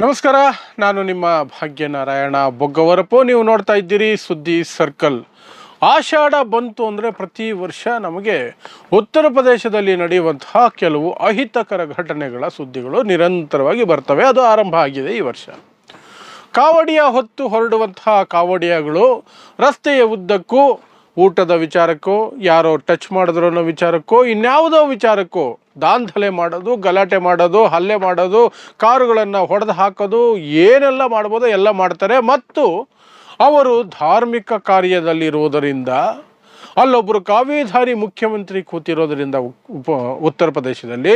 ನಮಸ್ಕಾರ, ನಾನು ನಿಮ್ಮ ಭಾಗ್ಯನಾರಾಯಣ ಬೊಗ್ಗವರಪು ನೀವು ನೋಡ್ತಾ ಇದ್ದೀರಿ ಸುದ್ದಿ ಸರ್ಕಲ್. ಆಷಾಢ ಬಂತು ಅಂದರೆ ಪ್ರತಿ ವರ್ಷ ನಮಗೆ ಉತ್ತರ ಪ್ರದೇಶದಲ್ಲಿ ನಡೆಯುವಂತಹ ಕೆಲವು ಅಹಿತಕರ ಘಟನೆಗಳ ಸುದ್ದಿಗಳು ನಿರಂತರವಾಗಿ ಬರ್ತವೆ. ಅದು ಆರಂಭ ಆಗಿದೆ ಈ ವರ್ಷ. ಕಾವಡಿಯ ಹೊತ್ತು ಹೊರಡುವಂತಹ ಕಾವಡಿಯಗಳು ರಸ್ತೆಯ ಉದ್ದಕ್ಕೂ ಊಟದ ವಿಚಾರಕ್ಕೋ, ಯಾರೋ ಟಚ್ ಮಾಡಿದ್ರು ಅನ್ನೋ ವಿಚಾರಕ್ಕೋ, ಇನ್ಯಾವುದೋ ವಿಚಾರಕ್ಕೋ, ದಾಂಧಲೆ ಮಾಡೋದು, ಗಲಾಟೆ ಮಾಡೋದು, ಹಲ್ಲೆ ಮಾಡೋದು, ಕಾರುಗಳನ್ನು ಹೊಡೆದು ಹಾಕೋದು, ಏನೆಲ್ಲ ಮಾಡ್ಬೋದು ಎಲ್ಲ ಮಾಡ್ತಾರೆ. ಮತ್ತು ಅವರು ಧಾರ್ಮಿಕ ಕಾರ್ಯದಲ್ಲಿರುವುದರಿಂದ ಅಲ್ಲೊಬ್ಬರು ಕಾವೇಧಾರಿ ಮುಖ್ಯಮಂತ್ರಿ ಕೂತಿರೋದರಿಂದ ಉಪ, ಉತ್ತರ ಪ್ರದೇಶದಲ್ಲಿ,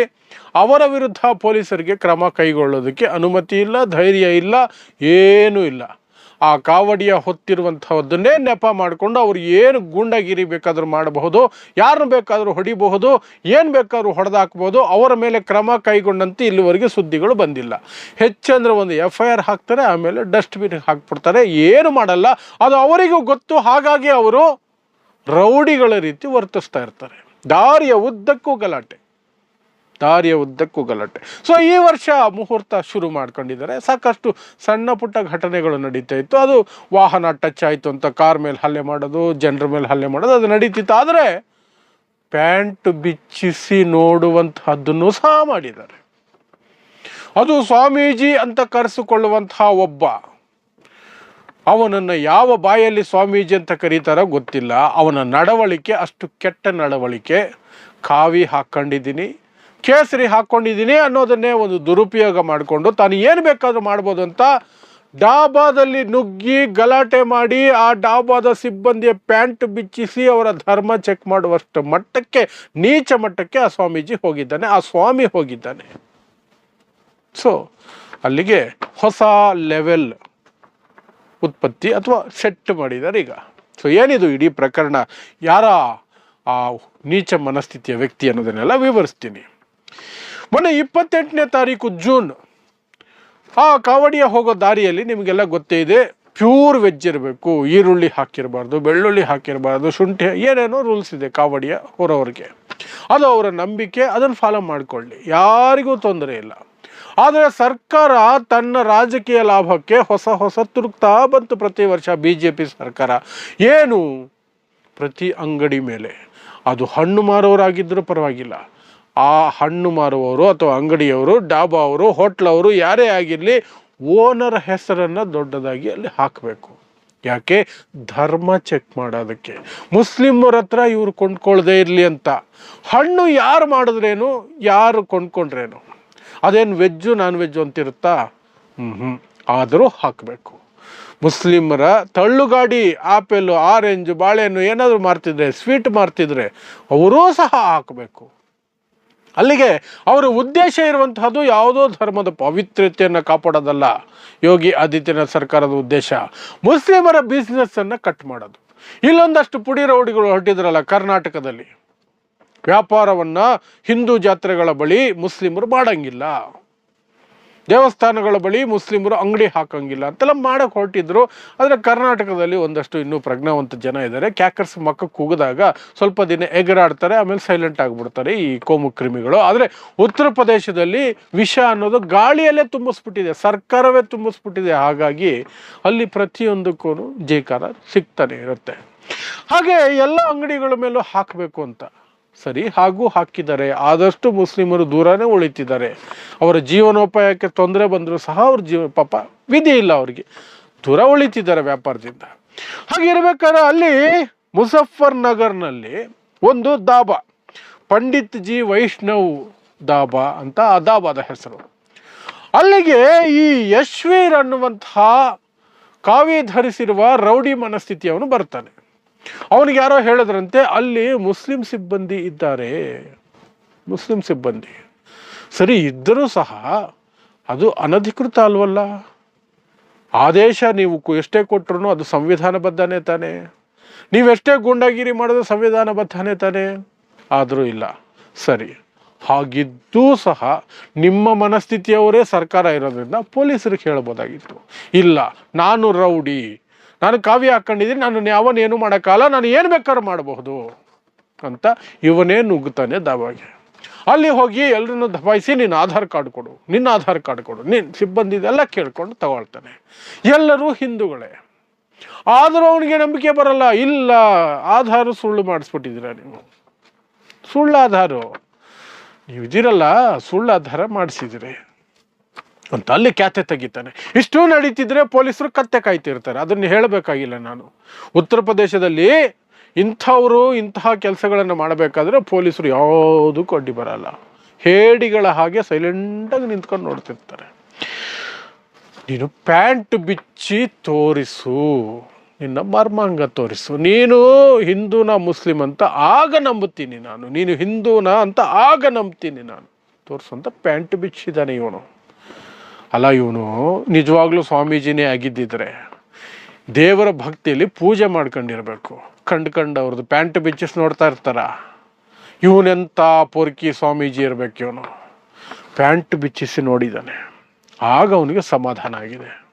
ಅವರ ವಿರುದ್ಧ ಪೊಲೀಸರಿಗೆ ಕ್ರಮ ಕೈಗೊಳ್ಳೋದಕ್ಕೆ ಅನುಮತಿ ಇಲ್ಲ, ಧೈರ್ಯ ಇಲ್ಲ, ಏನೂ ಇಲ್ಲ. ಆ ಕಾವಡಿಯ ಹೊತ್ತಿರುವಂಥದ್ದನ್ನೇ ನೆಪ ಮಾಡಿಕೊಂಡು ಅವರು ಏನು ಗೂಂಡಾಗಿರಿ ಬೇಕಾದರೂ ಮಾಡಬಹುದು ಯಾರನ್ನು ಬೇಕಾದರೂ ಹೊಡಿಬಹುದು, ಏನು ಬೇಕಾದ್ರೂ ಹೊಡೆದಾಕ್ಬೋದು ಅವರ ಮೇಲೆ ಕ್ರಮ ಕೈಗೊಂಡಂತೆ ಇಲ್ಲಿವರೆಗೆ ಸುದ್ದಿಗಳು ಬಂದಿಲ್ಲ. ಹೆಚ್ಚಂದ್ರೆ ಒಂದು ಎಫ್ ಐ ಆರ್ ಹಾಕ್ತಾರೆ, ಆಮೇಲೆ ಡಸ್ಟ್ಬಿನ್ ಹಾಕ್ಬಿಡ್ತಾರೆ, ಏನು ಮಾಡಲ್ಲ. ಅದು ಅವರಿಗೂ ಗೊತ್ತು, ಹಾಗಾಗಿ ಅವರು ರೌಡಿಗಳ ರೀತಿ ವರ್ತಿಸ್ತಾ ಇರ್ತಾರೆ. ದಾರಿಯ ಉದ್ದಕ್ಕೂ ಗಲಾಟೆ. ದಾರಿಯ ಉದ್ದಕ್ಕೂ ಗಲಾಟೆ. ಸೊ ಈ ವರ್ಷ ಮುಹೂರ್ತ ಶುರು ಮಾಡ್ಕೊಂಡಿದ್ದಾರೆ. ಸಾಕಷ್ಟು ಸಣ್ಣ ಪುಟ್ಟ ಘಟನೆಗಳು ನಡೀತಾ ಇತ್ತು. ಅದು ವಾಹನ ಟಚ್ ಆಯಿತು ಅಂತ ಕಾರ್ ಮೇಲೆ ಹಲ್ಲೆ ಮಾಡೋದು, ಜನರ ಮೇಲೆ ಹಲ್ಲೆ ಮಾಡೋದು, ಅದು ನಡೀತಿತ್ತು. ಆದರೆ ಪ್ಯಾಂಟ್ ಬಿಚ್ಚಿಸಿ ನೋಡುವಂತಹದ್ದನ್ನು ಸಹ ಮಾಡಿದ್ದಾರೆ. ಅದು ಸ್ವಾಮೀಜಿ ಅಂತ ಕರೆಸಿಕೊಳ್ಳುವಂತಹ ಒಬ್ಬ. ಅವನನ್ನು ಯಾವ ಬಾಯಲ್ಲಿ ಸ್ವಾಮೀಜಿ ಅಂತ ಕರೀತಾರೋ ಗೊತ್ತಿಲ್ಲ. ಅವನ ನಡವಳಿಕೆ, ಅಷ್ಟು ಕೆಟ್ಟ ನಡವಳಿಕೆ. ಕಾವಿ ಹಾಕ್ಕೊಂಡಿದ್ದೀನಿ ಕೇಸರಿ ಹಾಕ್ಕೊಂಡಿದ್ದೀನಿ ಅನ್ನೋದನ್ನೇ ಒಂದು ದುರುಪಯೋಗ ಮಾಡಿಕೊಂಡು ತಾನು ಏನು ಬೇಕಾದರೂ ಮಾಡ್ಬೋದು ಅಂತ ಡಾಬಾದಲ್ಲಿ ನುಗ್ಗಿ ಗಲಾಟೆ ಮಾಡಿ ಆ ಡಾಬಾದ ಸಿಬ್ಬಂದಿಯ ಪ್ಯಾಂಟ್ ಬಿಚ್ಚಿಸಿ ಅವರ ಧರ್ಮ ಚೆಕ್ ಮಾಡುವಷ್ಟು ಮಟ್ಟಕ್ಕೆ, ನೀಚ ಮಟ್ಟಕ್ಕೆ ಆ ಸ್ವಾಮೀಜಿ ಹೋಗಿದ್ದಾನೆ, ಆ ಸ್ವಾಮಿ ಹೋಗಿದ್ದಾನೆ. ಸೊ ಅಲ್ಲಿಗೆ ಹೊಸ ಲೆವೆಲ್ ಉತ್ಪತ್ತಿ ಅಥವಾ ಸೆಟ್ ಮಾಡಿದ್ದಾರೆ ಈಗ. ಸೊ ಏನಿದು ಇಡೀ ಪ್ರಕರಣ? ಯಾರ ಆ ನೀಚ ಮನಸ್ಥಿತಿಯ ವ್ಯಕ್ತಿ ಅನ್ನೋದನ್ನೆಲ್ಲ ವಿವರಿಸ್ತೀನಿ. ಮೊನ್ನೆ ಇಪ್ಪತ್ತೆಂಟನೇ ತಾರೀಕು ಜೂನ್, ಆ ಕಾವಡಿಯ ಹೋಗೋ ದಾರಿಯಲ್ಲಿ ನಿಮಗೆಲ್ಲ ಗೊತ್ತೇ ಇದೆ, ಪ್ಯೂರ್ ವೆಜ್ ಇರಬೇಕು, ಈರುಳ್ಳಿ ಹಾಕಿರಬಾರ್ದು, ಬೆಳ್ಳುಳ್ಳಿ ಹಾಕಿರಬಾರ್ದು, ಶುಂಠಿ, ಏನೇನೋ ರೂಲ್ಸ್ ಇದೆ ಕಾವಡಿಯ ಹೊರವರಿಗೆ ಅದು ಅವರ ನಂಬಿಕೆ, ಅದನ್ನು ಫಾಲೋ ಮಾಡಿಕೊಳ್ಳಿ, ಯಾರಿಗೂ ತೊಂದರೆ ಇಲ್ಲ. ಆದರೆ ಸರ್ಕಾರ ತನ್ನ ರಾಜಕೀಯ ಲಾಭಕ್ಕೆ ಹೊಸ ಹೊಸ ತುರುಕ್ತಾ ಬಂತು ಪ್ರತಿ ವರ್ಷ ಬಿ ಜೆ ಪಿ ಸರ್ಕಾರ. ಏನು? ಪ್ರತಿ ಅಂಗಡಿ ಮೇಲೆ. ಅದು ಹಣ್ಣು ಮಾರೋರಾಗಿದ್ದರೂ ಪರವಾಗಿಲ್ಲ. ಆ ಹಣ್ಣು ಮಾರುವವರು ಅಥವಾ ಅಂಗಡಿಯವರು ಡಾಬಾ ಅವರು ಹೋಟ್ಲವರು ಯಾರೇ ಆಗಿರಲಿ ಓನರ್ ಹೆಸರನ್ನು ದೊಡ್ಡದಾಗಿ ಅಲ್ಲಿ ಹಾಕಬೇಕು. ಯಾಕೆ? ಧರ್ಮ ಚೆಕ್ ಮಾಡೋದಕ್ಕೆ. ಮುಸ್ಲಿಮರ ಹತ್ರ ಇವರು ಕೊಂಡ್ಕೊಳ್ದೇ ಇರಲಿ ಅಂತ. ಹಣ್ಣು ಯಾರು ಮಾಡಿದ್ರೇನು? ಯಾರು ಕೊಂಡ್ಕೊಂಡ್ರೇನು? ಅದೇನು ವೆಜ್ಜು ನಾನ್ ವೆಜ್ಜು ಅಂತಿರುತ್ತಾ? ಹ್ಞೂ ಹ್ಞೂ ಆದರೂ ಹಾಕಬೇಕು. ಮುಸ್ಲಿಮರ ತಳ್ಳುಗಾಡಿ ಆಪೆಲ್ಲು ಆರೆಂಜ್, ಬಾಳೆಹಣ್ಣು ಏನಾದರೂ ಮಾರ್ತಿದ್ರೆ, ಸ್ವೀಟ್ ಮಾರ್ತಿದ್ರೆ, ಅವರೂ ಸಹ ಹಾಕಬೇಕು. ಅಲ್ಲಿಗೆ ಅವರ ಉದ್ದೇಶ ಇರುವಂತಹದ್ದು ಯಾವುದೋ ಧರ್ಮದ ಪವಿತ್ರತೆಯನ್ನು ಕಾಪಾಡೋದಲ್ಲ. ಯೋಗಿ ಆದಿತ್ಯನಾಥ್ ಸರ್ಕಾರದ ಉದ್ದೇಶ. ಮುಸ್ಲಿಮರ ಬಿಸ್ನೆಸ್ಸನ್ನು ಕಟ್ ಮಾಡೋದು. ಇಲ್ಲೊಂದಷ್ಟು ಪುಡಿ ರೌಡಿಗಳು ಹೊರಟಿದ್ರಲ್ಲ ಕರ್ನಾಟಕದಲ್ಲಿ. ವ್ಯಾಪಾರವನ್ನು ಹಿಂದೂ ಜಾತ್ರೆಗಳ ಬಳಿ ಮುಸ್ಲಿಮರು ಮಾಡಂಗಿಲ್ಲ. ದೇವಸ್ಥಾನಗಳ ಬಳಿ ಮುಸ್ಲಿಮರು ಅಂಗಡಿ ಹಾಕಂಗಿಲ್ಲ ಅಂತೆಲ್ಲ ಮಾಡಕ್ಕೆ ಹೊರಟಿದ್ರು. ಆದರೆ ಕರ್ನಾಟಕದಲ್ಲಿ ಒಂದಷ್ಟು ಇನ್ನೂ ಪ್ರಜ್ಞಾವಂತ ಜನ ಇದ್ದಾರೆ. ಕ್ಯಾಕರ್ಸ್ ಮಕ್ಕ ಕೂಗಿದಾಗ ಸ್ವಲ್ಪ ದಿನ ಎಗರಾಡ್ತಾರೆ, ಆಮೇಲೆ ಸೈಲೆಂಟ್ ಆಗಿಬಿಡ್ತಾರೆ ಈ ಕೋಮು ಕ್ರಿಮಿಗಳು. ಆದರೆ ಉತ್ತರ ಪ್ರದೇಶದಲ್ಲಿ ವಿಷ ಅನ್ನೋದು ಗಾಳಿಯಲ್ಲೇ ತುಂಬಿಸ್ಬಿಟ್ಟಿದೆ, ಸರ್ಕಾರವೇ ತುಂಬಿಸ್ಬಿಟ್ಟಿದೆ. ಹಾಗಾಗಿ ಅಲ್ಲಿ ಪ್ರತಿಯೊಂದಕ್ಕೂ ಜೇಕಾರ ಸಿಗ್ತಾನೆ ಇರುತ್ತೆ. ಹಾಗೆ ಎಲ್ಲ ಅಂಗಡಿಗಳ ಮೇಲೂ ಹಾಕಬೇಕು ಅಂತ. ಸರಿ, ಹಾಗೂ ಹಾಕಿದ್ದಾರೆ ಆದಷ್ಟು ಮುಸ್ಲಿಮರು ದೂರನೇ ಉಳಿತಿದ್ದಾರೆ. ಅವರ ಜೀವನೋಪಾಯಕ್ಕೆ ತೊಂದರೆ ಬಂದರೂ ಸಹ ಅವ್ರ ಜೀವ, ಪಾಪ ವಿಧಿ ಇಲ್ಲ ಅವರಿಗೆ. ದೂರ ಉಳಿತಿದ್ದಾರೆ ವ್ಯಾಪಾರದಿಂದ. ಹಾಗಿರ್ಬೇಕಾದ್ರೆ ಅಲ್ಲಿ ಮುಜಫರ್ ನಗರ್ನಲ್ಲಿ ಒಂದು ದಾಬಾ, ಪಂಡಿತ್ ಜಿ ವೈಷ್ಣವ್ ದಾಬಾ ಅಂತ ಆ ದಾಬಾದ ಹೆಸರು. ಅಲ್ಲಿಗೆ ಈ ಯಶ್ವೀರ್ ಅನ್ನುವಂತಹ ಕಾವಿ ಧರಿಸಿರುವ ರೌಡಿ ಮನಸ್ಥಿತಿಯವನು ಬರ್ತಾನೆ. ಅವನಿಗೆ ಯಾರೋ ಹೇಳಿದ್ರಂತೆ, ಅಲ್ಲಿ ಮುಸ್ಲಿಂ ಸಿಬ್ಬಂದಿ ಇದ್ದಾರೆ. ಮುಸ್ಲಿಂ ಸಿಬ್ಬಂದಿ. ಸರಿ, ಇದ್ದರೂ ಸಹ ಅದು ಅನಧಿಕೃತ ಅಲ್ವಲ್ಲ? ಆದೇಶ ನೀವು ಎಷ್ಟೇ ಕೊಟ್ಟರು ಅದು ಸಂವಿಧಾನಬದ್ಧನೇ ತಾನೇ? ನೀವೆಷ್ಟೇ ಗೂಂಡಾಗಿರಿ ಮಾಡೋದು ಸಂವಿಧಾನಬದ್ಧನೇ ತಾನೇ? ಆದರೂ ಇಲ್ಲ. ಸರಿ, ಹಾಗಿದ್ದೂ ಸಹ ನಿಮ್ಮ ಮನಸ್ಥಿತಿಯವರೇ ಸರ್ಕಾರ ಇರೋದ್ರಿಂದ ಪೊಲೀಸರಿಗೆ ಹೇಳ್ಬೋದಾಗಿತ್ತು. ಇಲ್ಲ, ನಾನು ರೌಡಿ. ನಾನು ಕಾವ್ಯ ಹಾಕೊಂಡಿದ್ದೀನಿ, ನಾನು ಯಾವನೇನು ಮಾಡೋಕ್ಕಲ್ಲ ನಾನು ಏನು ಬೇಕಾದ್ರೂ ಮಾಡಬಹುದು ಅಂತ ಇವನೇ ನುಗ್ಗುತ್ತಾನೆ ದಬಾಗೆ ಅಲ್ಲಿ ಹೋಗಿ ಎಲ್ಲರನ್ನು ದಬಾಯಿಸಿ, ನಿನ್ನ ಆಧಾರ್ ಕಾರ್ಡ್ ಕೊಡು, ನಿನ್ನ ಆಧಾರ್ ಕಾರ್ಡ್ ಕೊಡು ನಿನ್ನ ಸಿಬ್ಬಂದಿದೆಲ್ಲ ಕೇಳ್ಕೊಂಡು ತಗೊಳ್ತಾನೆ. ಎಲ್ಲರೂ ಹಿಂದೂಗಳೇ. ಆದರೂ ಅವನಿಗೆ ನಂಬಿಕೆ ಬರಲ್ಲ. ಇಲ್ಲ, ಆಧಾರ ಸುಳ್ಳು ಮಾಡಿಸ್ಬಿಟ್ಟಿದ್ದೀರ ನೀವು? ಸುಳ್ಳು ಆಧಾರು ನೀವು ಇದ್ದೀರಲ್ಲ ಸುಳ್ಳು ಆಧಾರ ಮಾಡಿಸಿದಿರಿ ಅಂತ ಅಲ್ಲಿ ಖ್ಯಾತೆ ತೆಗಿತಾನೆ. ಇಷ್ಟು ನಡೀತಿದ್ರೆ ಪೊಲೀಸರು ಕತ್ತೆ ಕಾಯ್ತಿರ್ತಾರೆ. ಅದನ್ನು ಹೇಳಬೇಕಾಗಿಲ್ಲ ನಾನು. ಉತ್ತರ ಪ್ರದೇಶದಲ್ಲಿ ಇಂಥವರು ಇಂತಹ ಕೆಲಸಗಳನ್ನು ಮಾಡಬೇಕಾದ್ರೆ ಪೊಲೀಸರು ಯಾವುದೂ ಅಡ್ಡಿ ಬರಲ್ಲ. ಹೇಡಿಗಳ ಹಾಗೆ ಸೈಲೆಂಟಾಗಿ ನಿಂತ್ಕೊಂಡು ನೋಡ್ತಿರ್ತಾರೆ. ನೀನು ಪ್ಯಾಂಟ್ ಬಿಚ್ಚಿ ತೋರಿಸು. ನಿನ್ನ ಮರ್ಮಾಂಗ ತೋರಿಸು. ನೀನು ಹಿಂದೂನ ಮುಸ್ಲಿಂ ಅಂತ ಆಗ ನಂಬುತ್ತೀನಿ ನಾನು. ನೀನು ಹಿಂದೂನ ಅಂತ ಆಗ ನಂಬ್ತೀನಿ ನಾನು. ತೋರಿಸು ಪ್ಯಾಂಟ್ ಬಿಚ್ಚಿದ್ದಾನೆ ಇವನು. ಅಲ್ಲ, ಇವನು ನಿಜವಾಗ್ಲೂ ಸ್ವಾಮೀಜಿನೇ ಆಗಿದ್ದಿದ್ರೆ ದೇವರ ಭಕ್ತಿಯಲ್ಲಿ ಪೂಜೆ ಮಾಡ್ಕೊಂಡಿರ್ಬೇಕು. ಕಂಡು ಕಂಡು ಅವ್ರದ್ದು ಪ್ಯಾಂಟ್ ಬಿಚ್ಚಿಸ್ ನೋಡ್ತಾ ಇರ್ತಾರ. ಇವನೆಂಥ ಪೊರ್ಕಿ ಸ್ವಾಮೀಜಿ ಇರ್ಬೇಕು ಇವನು. ಪ್ಯಾಂಟ್ ಬಿಚ್ಚಿಸಿ ನೋಡಿದ್ದಾನೆ ಆಗ ಅವನಿಗೆ ಸಮಾಧಾನ ಆಗಿದೆ.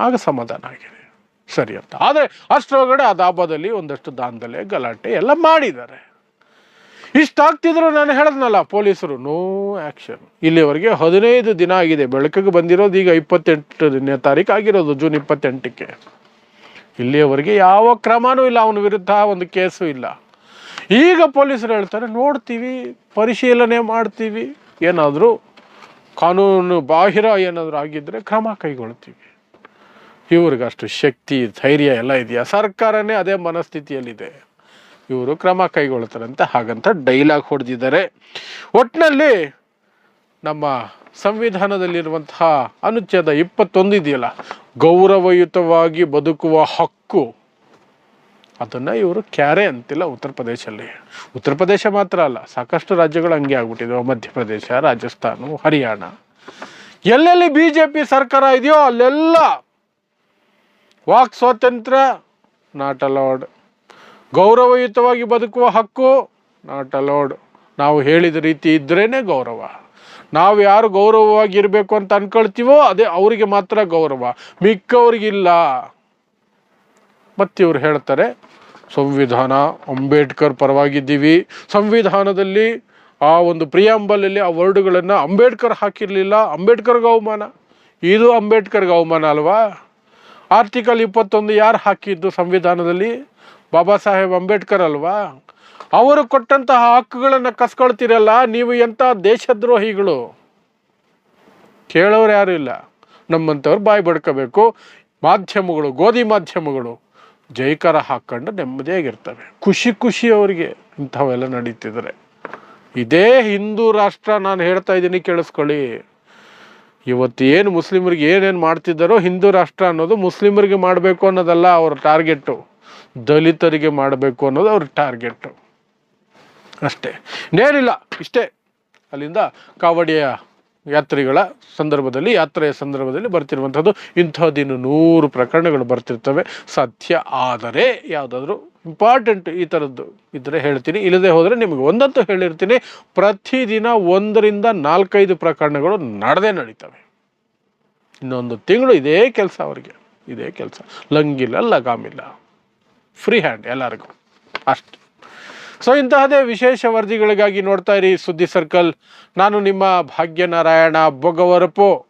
ಆಗ ಸಮಾಧಾನ ಆಗಿದೆ. ಸರಿ ಅಂತ. ಆದರೆ ಅಷ್ಟರೊಳಗಡೆ ಆ ದಾಬಾದಲ್ಲಿ ಒಂದಷ್ಟು ದಾನದಲ್ಲೇ ಗಲಾಟೆ ಎಲ್ಲ ಮಾಡಿದ್ದಾರೆ. ಇಷ್ಟಾಗ್ತಿದ್ರು ನಾನು ಹೇಳಿದ್ನಲ್ಲ, ಪೊಲೀಸರು. ನೋ ಆ್ಯಕ್ಷನ್ ಇಲ್ಲಿವರೆಗೆ ಹದಿನೈದು ದಿನ ಆಗಿದೆ. ಬೆಳಕಿಗೆ ಬಂದಿರೋದು ಈಗ ಇಪ್ಪತ್ತೆಂಟನೇ ತಾರೀಕು ಆಗಿರೋದು, ಜೂನ್ ಇಪ್ಪತ್ತೆಂಟಕ್ಕೆ. ಇಲ್ಲಿಯವರೆಗೆ ಯಾವ ಕ್ರಮನೂ ಇಲ್ಲ, ಅವನ ವಿರುದ್ಧ ಒಂದು ಕೇಸು ಇಲ್ಲ. ಈಗ ಪೊಲೀಸರು ಹೇಳ್ತಾರೆ, ನೋಡ್ತೀವಿ, ಪರಿಶೀಲನೆ ಮಾಡ್ತೀವಿ. ಏನಾದರೂ ಕಾನೂನು ಬಾಹಿರ ಏನಾದರೂ ಆಗಿದ್ದರೆ ಕ್ರಮ ಕೈಗೊಳ್ತೀವಿ. ಇವ್ರಿಗಷ್ಟು ಶಕ್ತಿ, ಧೈರ್ಯ ಎಲ್ಲ ಇದೆಯಾ? ಸರ್ಕಾರನೇ ಅದೇ ಮನಸ್ಥಿತಿಯಲ್ಲಿದೆ. ಇವರು ಕ್ರಮ ಕೈಗೊಳ್ತಾರಂತೆ ಹಾಗಂತ ಡೈಲಾಗ್ ಹೊಡೆದಿದ್ದಾರೆ. ಒಟ್ಟಿನಲ್ಲಿ ನಮ್ಮ ಸಂವಿಧಾನದಲ್ಲಿರುವಂತಹ ಅನುಚ್ಛೇದ ಇಪ್ಪತ್ತೊಂದು ಇದೆಯಲ್ಲ, ಗೌರವಯುತವಾಗಿ ಬದುಕುವ ಹಕ್ಕು, ಅದನ್ನು ಇವರು ಕ್ಯಾರೆ ಅಂತಿಲ್ಲ ಉತ್ತರ ಪ್ರದೇಶಲ್ಲಿ. ಉತ್ತರ ಪ್ರದೇಶ ಮಾತ್ರ ಅಲ್ಲ, ಸಾಕಷ್ಟು ರಾಜ್ಯಗಳು ಹಂಗೆ ಆಗ್ಬಿಟ್ಟಿದ್ವು. ಮಧ್ಯಪ್ರದೇಶ, ರಾಜಸ್ಥಾನ, ಹರಿಯಾಣ. ಎಲ್ಲೆಲ್ಲಿ ಬಿ ಜೆ ಪಿ ಸರ್ಕಾರ ಇದೆಯೋ ಅಲ್ಲೆಲ್ಲ ವಾಕ್ ಸ್ವಾತಂತ್ರ್ಯ, ನಾಟ್ ಅಲೌಡ್. ಗೌರವಯುತವಾಗಿ ಬದುಕುವ ಹಕ್ಕು ನಾಟ್ ಅಲೌಡ್. ನಾವು ಹೇಳಿದ ರೀತಿ ಇದ್ರೇ ಗೌರವ. ನಾವು ಯಾರು ಗೌರವವಾಗಿ ಇರಬೇಕು ಅಂತ ಅನ್ಕೊಳ್ತೀವೋ ಅದೇ ಅವರಿಗೆ ಮಾತ್ರ ಗೌರವ. ಮಿಕ್ಕವ್ರಿಗಿಲ್ಲ. ಮತ್ತೆ ಇವ್ರು ಹೇಳ್ತಾರೆ, ಸಂವಿಧಾನ, ಅಂಬೇಡ್ಕರ್ ಪರವಾಗಿದ್ದೀವಿ. ಸಂವಿಧಾನದಲ್ಲಿ ಆ ಒಂದು ಪ್ರಿಯಾಂಬಲಲ್ಲಿ ಆ ವರ್ಡ್ಗಳನ್ನು ಅಂಬೇಡ್ಕರ್ ಹಾಕಿರಲಿಲ್ಲ. ಅಂಬೇಡ್ಕರ್ಗೆ ಅವಮಾನ. ಇದು ಅಂಬೇಡ್ಕರ್ಗೆ ಅವಮಾನ ಅಲ್ವಾ? ಆರ್ಟಿಕಲ್ ಇಪ್ಪತ್ತೊಂದು ಯಾರು ಹಾಕಿದ್ದು ಸಂವಿಧಾನದಲ್ಲಿ? ಬಾಬಾ ಸಾಹೇಬ್ ಅಂಬೇಡ್ಕರ್ ಅಲ್ವಾ? ಅವರು ಕೊಟ್ಟಂತಹ ಹಕ್ಕುಗಳನ್ನು ಕಸ್ಕೊಳ್ತೀರಲ್ಲ, ನೀವು ಎಂಥ ದೇಶದ್ರೋಹಿಗಳು? ಕೇಳೋರು ಯಾರು ಇಲ್ಲ. ನಮ್ಮಂಥವ್ರು ಬಾಯಿ ಬಡ್ಕೋಬೇಕು. ಮಾಧ್ಯಮಗಳು, ಗೋಧಿ ಮಾಧ್ಯಮಗಳು, ಜೈಕಾರ ಹಾಕ್ಕೊಂಡು ನೆಮ್ಮದಿಯಾಗಿರ್ತವೆ ಖುಷಿ ಖುಷಿ ಅವರಿಗೆ ಇಂಥವೆಲ್ಲ ನಡೀತಿದ್ರೆ. ಇದೇ ಹಿಂದೂ ರಾಷ್ಟ್ರ ನಾನು ಹೇಳ್ತಾ ಇದ್ದೀನಿ ಕೇಳಿಸ್ಕೊಳ್ಳಿ. ಇವತ್ತು ಏನು ಮುಸ್ಲಿಮರಿಗೆ ಏನೇನು ಮಾಡ್ತಿದ್ದಾರೋ ಹಿಂದೂ ರಾಷ್ಟ್ರ ಅನ್ನೋದು ಮುಸ್ಲಿಮರಿಗೆ ಮಾಡಬೇಕು ಅನ್ನೋದಲ್ಲ ಅವ್ರ ಟಾರ್ಗೆಟ್ಟು. ದಲಿತರಿಗೆ ಮಾಡಬೇಕು ಅನ್ನೋದು ಅವ್ರ ಟಾರ್ಗೆಟ್. ಅಷ್ಟೇ. ಇನ್ನೇನಿಲ್ಲ ಇಷ್ಟೇ. ಅಲ್ಲಿಂದ ಕಾವಡಿಯ ಯಾತ್ರಿಗಳ ಸಂದರ್ಭದಲ್ಲಿ, ಯಾತ್ರೆಯ ಸಂದರ್ಭದಲ್ಲಿ ಬರ್ತಿರುವಂಥದ್ದು ಇಂಥದ್ದಿನ್ನು ನೂರು ಪ್ರಕರಣಗಳು ಬರ್ತಿರ್ತವೆ. ಸತ್ಯ ಆದರೆ ಯಾವುದಾದ್ರೂ ಇಂಪಾರ್ಟೆಂಟ್ ಈ ಥರದ್ದು ಇದ್ದರೆ ಹೇಳ್ತೀನಿ. ಇಲ್ಲದೆ ಹೋದರೆ ನಿಮಗೆ ಒಂದಂತೂ ಹೇಳಿರ್ತೀನಿ. ಪ್ರತಿದಿನ ಒಂದರಿಂದ ನಾಲ್ಕೈದು ಪ್ರಕರಣಗಳು ನಡೆದೇ ನಡೀತವೆ. ಇನ್ನೊಂದು ತಿಂಗಳು ಇದೇ ಕೆಲಸ ಅವರಿಗೆ. ಇದೇ ಕೆಲಸ. ಲಂಗಿಲ್ಲ, ಲಗಾಮಿಲ್ಲ. ಫ್ರೀ ಹ್ಯಾಂಡ್ ಎಲ್ಲರಿಗೂ. ಅಷ್ಟು. ಸೊ ಇಂತಹದೇ ವಿಶೇಷ ವರದಿಗಳಿಗಾಗಿ ನೋಡ್ತಾ ಇರಿ ಸುದ್ದಿ ಸರ್ಕಲ್. ನಾನು ನಿಮ್ಮ ಭಾಗ್ಯನಾರಾಯಣ ಬೊಗವರಪು